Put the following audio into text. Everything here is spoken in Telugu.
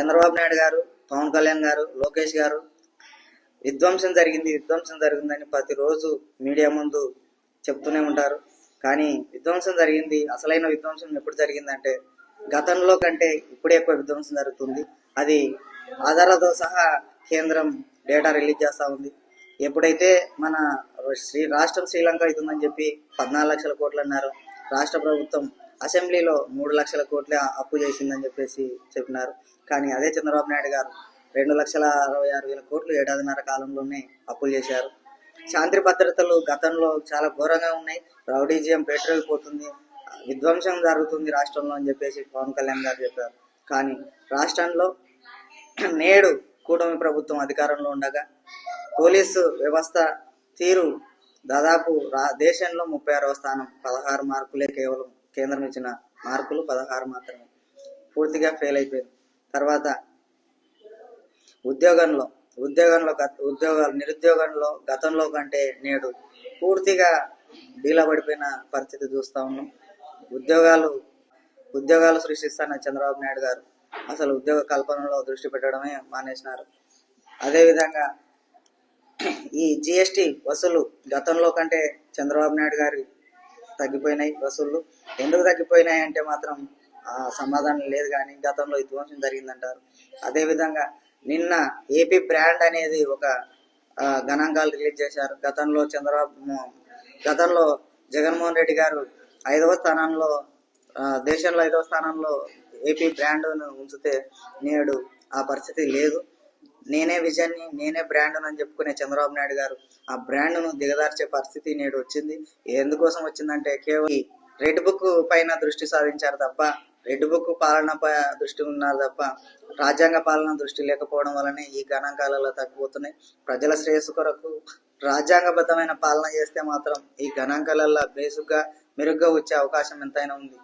చంద్రబాబు నాయుడు గారు పవన్ కళ్యాణ్ గారు లోకేష్ గారు విధ్వంసం జరిగింది విధ్వంసం జరిగిందని ప్రతిరోజు మీడియా ముందు చెప్తూనే ఉంటారు. కానీ విధ్వంసం జరిగింది అసలైన విధ్వంసం ఎప్పుడు జరిగిందంటే గతంలో కంటే ఇప్పుడే ఎక్కువ విధ్వంసం జరుగుతుంది. అది ఆధారాలతో సహా కేంద్రం డేటా రిలీజ్ చేస్తూ ఉంది. ఎప్పుడైతే మన శ్రీ రాష్ట్రం శ్రీలంక అవుతుందని చెప్పి పద్నాలుగు లక్షల కోట్లు అన్నారు రాష్ట్ర ప్రభుత్వం అసెంబ్లీలో మూడు లక్షల కోట్లు అప్పు చేసిందని చెప్పేసి చెప్పినారు. కానీ అదే చంద్రబాబు నాయుడు గారు రెండు లక్షల అరవై ఆరు వేల కోట్లు ఏడాదిన్నర కాలంలోనే అప్పులు చేశారు. శాంతి భద్రతలు గతంలో చాలా ఘోరంగా ఉన్నాయి. రౌడీజియం పెట్రోగిపోతుంది విధ్వంసం జరుగుతుంది రాష్ట్రంలో అని చెప్పేసి పవన్ కళ్యాణ్ గారు చెప్పారు. కానీ రాష్ట్రంలో నేడు కూటమి ప్రభుత్వం అధికారంలో ఉండగా పోలీసు వ్యవస్థ తీరు దాదాపు రా దేశంలో ముప్పై ఆరవ స్థానం పదహారు మార్కులే కేవలం కేంద్రం ఇచ్చిన మార్కులు పదహారు మాత్రమే. పూర్తిగా ఫెయిల్ అయిపోయింది తర్వాత ఉద్యోగంలో ఉద్యోగంలో గత ఉద్యోగాలు నిరుద్యోగంలో గతంలో కంటే నేడు పూర్తిగా డీలబడిపోయిన పరిస్థితి చూస్తూ ఉన్నాం. ఉద్యోగాలు ఉద్యోగాలు సృష్టిస్తున్న చంద్రబాబు నాయుడు గారు అసలు ఉద్యోగ కల్పనలో దృష్టి పెట్టడమే మానేసినారు. అదేవిధంగా ఈ జిఎస్టి వసూలు గతంలో కంటే చంద్రబాబు నాయుడు గారి తగ్గిపోయినాయి వసూళ్ళు ఎందుకు తగ్గిపోయినాయి అంటే మాత్రం ఆ, సమాధానం లేదు కానీ గతంలో విధ్వంసం జరిగిందంటారు. అదేవిధంగా నిన్న ఏపీ బ్రాండ్ అనేది ఒక గణాంకాలు రిలీజ్ చేశారు. గతంలో చంద్రబాబు గతంలో జగన్మోహన్ రెడ్డి గారు ఐదవ స్థానంలో ఆ, దేశంలో ఐదవ స్థానంలో ఏపీ బ్రాండ్ను ఉంచితే నేడు ఆ పరిస్థితి లేదు. నేనే విజన్ని నేనే బ్రాండ్ అని చెప్పుకునే చంద్రబాబు నాయుడు గారు ఆ బ్రాండ్ను దిగదార్చే పరిస్థితి నేడు వచ్చింది. ఎందుకోసం వచ్చిందంటే కేవలం రెడ్ బుక్ పైన దృష్టి సాధించారు తప్ప రెడ్ బుక్ పాలన దృష్టి ఉన్నారు తప్ప రాజ్యాంగ పాలన దృష్టి లేకపోవడం వల్లనే ఈ గణాంకాలలో తగ్గిపోతున్నాయి. ప్రజల శ్రేయస్సు కొరకు రాజ్యాంగబద్ధమైన పాలన చేస్తే మాత్రం ఈ గణాంకాలలో బేసిక్గా మెరుగ్గా వచ్చే అవకాశం ఎంతైనా ఉంది.